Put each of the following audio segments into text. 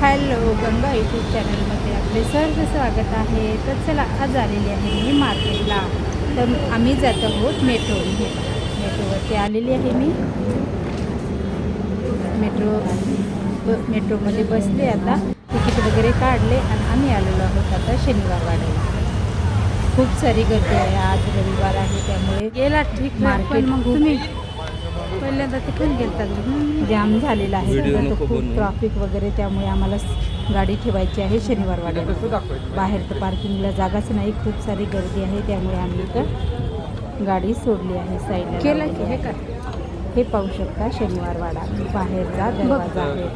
Hello Ganga YouTube चॅनलमध्ये आपले सहर्ष स्वागत आहे. तर चला आज आलेली आहे मी मार्केटला. तर आम्ही जात आहोत मेट्रोने हे मेट्रोवरती आलेली आहे मी. मेट्रो ब मेट्रोमध्ये बसले आता. तिकीट वगैरे काढले आणि आम्ही आलेलो आहोत आता शनिवार वाड्याला खूप सारी गर्दी आहे. आज रविवार आहे त्यामुळे गेला ठीक मार्केट मग तुम्ही पहिल्यांदा तिकडून गेलता जाम झालेला आहे. खूप. ट्रॅफिक वगैरे त्यामुळे आम्हाला गाडी ठेवायची आहे शनिवार वाड्याला बाहेर तर पार्किंगला जागाच नाही. खूप सारी गर्दी आहे. त्यामुळे आम्ही इथं गाडी सोडली आहे साईडला केलं की हे आहे. काय हे पाहू शकता शनिवार वाडा. बाहेरचा दरवाजा आहे.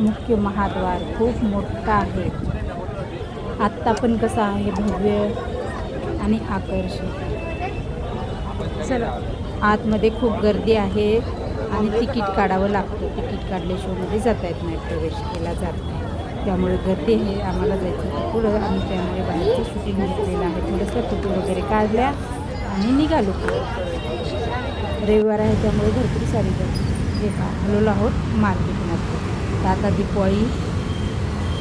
मुख्य महाद्वार खूप मोठा आहे. आत्ता पण कसा आहे? भव्य आणि आकर्षक. चला. आतमध्ये खूप गर्दी आहे आणि तिकीट काढावं लागतं. तिकीट काढल्याशिवायमध्ये जाता येत नाही प्रवेश केला जात नाही. त्यामुळे गर्दी आहे आम्हाला जायचं होतं पुढं. आम्ही त्यामुळे बाहेरचं शूटिंग घेतलेलं आहे. थोडंसं फोटो वगैरे काढल्या आणि निघालो. रविवार आहे त्यामुळे भरपूर सारी गर्दी. हे आलेलो आहोत मार्केटमध्ये. तर आता दिवाळी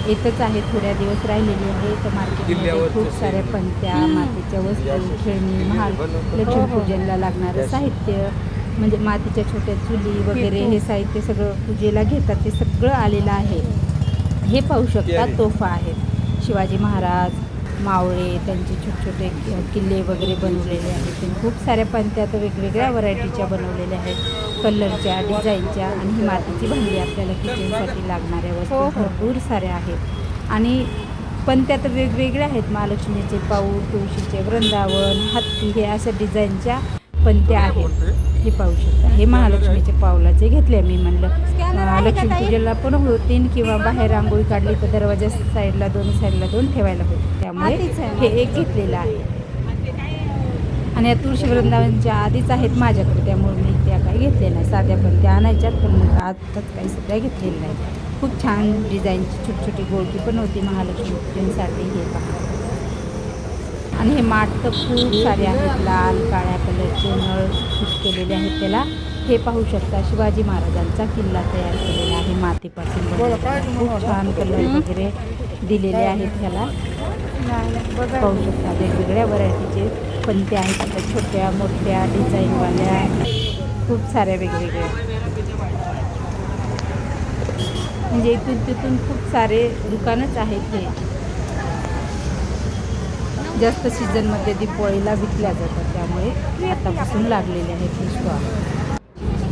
येतच आहे थोड्या दिवस राहिलेली आहे. तर मार्केटमध्ये किल्ल्यावरचं खूप साऱ्या पंत्या मातीच्या वस्तू खेळणी महाल लक्ष्मीपूजनला लागणारं साहित्य म्हणजे मातीच्या छोट्या चुली वगैरे हे साहित्य सगळं पूजेला घेतात. ते सगळं आलेलं आहे. हे पाहू शकता. तोफा आहेत शिवाजी महाराज मावळे त्यांचे छोटे छोटे किल्ले वगैरे बनवलेले आहेत. खूप साऱ्या पंत्या तर वेगवेगळ्या व्हरायटीच्या बनवलेल्या आहेत. कलरच्या डिझाईनच्या आणि ही मातीची भांडी आपल्याला किचनसाठी लागणाऱ्या हो, वस्तू हो. भरपूर साऱ्या आहेत. आणि पंत्या तर वेगवेगळ्या आहेत. महालक्ष्मीचे पाऊल तुळशीचे वृंदावन हत्ती हे अशा डिझाईनच्या पंत्या आहेत हे पाहू शकता. हे महालक्ष्मीचे पावलाचे घेतले मी म्हणलं. अं, लक्ष्मीपूजेला पण होतीन किंवा बाहेर रांगोळी काढली तर दरवाजा साईडला दोन्ही साईडला दोन ठेवायला होते त्यामुळे आहे. हे एक घेतलेलं आहे. आणि या तुळशी वृंदावनच्या आधीच आहेत माझ्याकडे. त्यामुळे मी त्या काही घेतल्या नाही. साध्या पण त्या आणायच्यात पण मग आताच काही सध्या घेतलेल्या नाही खूप छान डिझाईनची छोटी छोटी गोळकी पण होती महालक्ष्मी पूजनसाठी हे पहा. आणि हे माठ तर खूप सारे आहेत. लाल काळ्या कलरचे नळ खूप केलेले आहेत त्याला. हे पाहू शकता शिवाजी महाराजांचा किल्ला तयार केलेला आहे. मातीपासून खूप छान कलर वगैरे दिलेले आहेत ह्याला. पाहू शकता वेगवेगळ्या व्हरायटीचे पंते आहेत. छोट्या मोठ्या डिझाईनवाल्या खूप साऱ्या वेगवेगळ्या. म्हणजे इथून तिथून खूप सारे दुकानच आहेत हे. जास्त सीझनमध्ये दिवाळीला विकल्या जातात त्यामुळे आतापासून लागलेले आहेत हे स्टॉल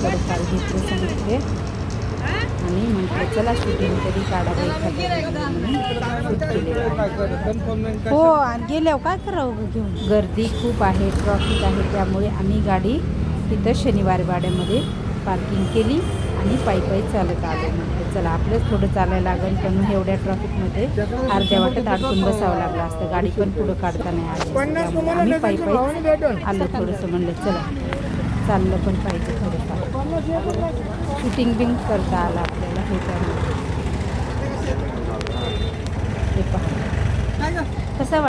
झालेले आहे आणि म्हटलं चला शूटिंग तरी काढावं आहे. हो आणि गेल्यावर काय करावं घेऊन गर्दी खूप आहे ट्रॉफिक आहे त्यामुळे आम्ही गाडी तिथं शनिवार वाड्यामध्ये पार्किंग केली आणि पायी पायी चालत आलो म्हटलं चला आपलंच थोडं चालायला लागेल पण एवढ्या ट्रॉफिकमध्ये अर्ध्या वाटत अडकून बसावं लागलं असतं. गाडी पण पुढं काढता नाही आली आम्ही पायी पायी आलं थोडंसं म्हणलं चला चाललं पण पाहिजे थोडंफार. शूटिंग बिंग करता आलं आपल्याला हे त्यामुळे हे पहा. कसा